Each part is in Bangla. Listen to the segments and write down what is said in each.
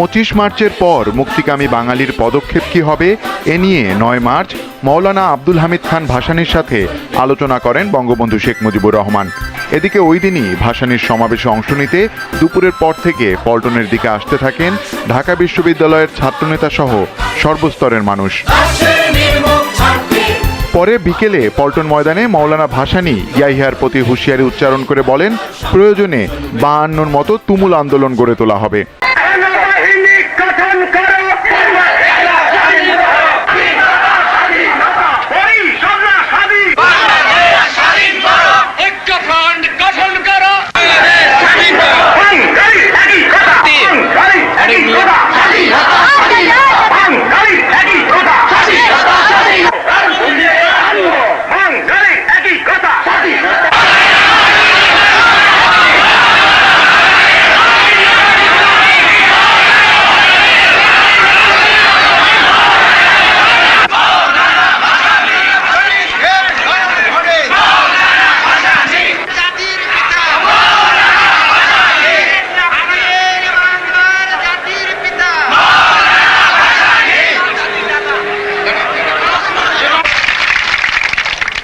পঁচিশ মার্চের পর মুক্তিকামী বাঙালির পদক্ষেপ কি হবে, এ নিয়ে নয় মার্চ মৌলানা আব্দুল হামিদ খান ভাসানির সাথে আলোচনা করেন বঙ্গবন্ধু শেখ মুজিবুর রহমান। এদিকে ওই দিনই ভাসানীর সমাবেশে অংশ নিতে দুপুরের পর থেকে পল্টনের দিকে আসতে থাকেন ঢাকা বিশ্ববিদ্যালয়ের ছাত্রনেতা সহ সর্বস্তরের মানুষ। পরে বিকেলে পল্টন ময়দানে মৌলানা ভাসানি ইয়াহিয়ার প্রতি হুঁশিয়ারি উচ্চারণ করে বলেন, প্রয়োজনে বায়ান্নর মতো তুমুল আন্দোলন গড়ে তোলা হবে।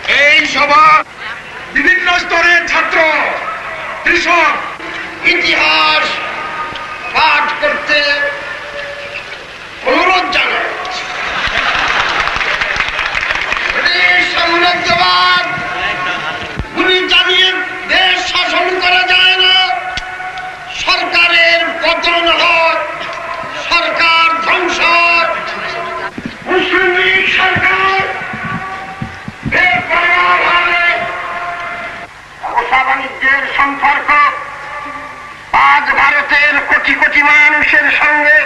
এই সভা বিভিন্ন স্তরের ছাত্র, কৃষক, ইতিহাস, পাঠ করতে অনুরোধ জানায় দেশ শাসন করা যায় না। সরকারের পতন হয় ব্যবসা বাণিজ্যের সম্পর্ক আজ ভারতের কোটি কোটি মানুষের সঙ্গে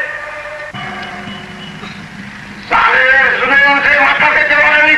মাথা পেতে বলেনি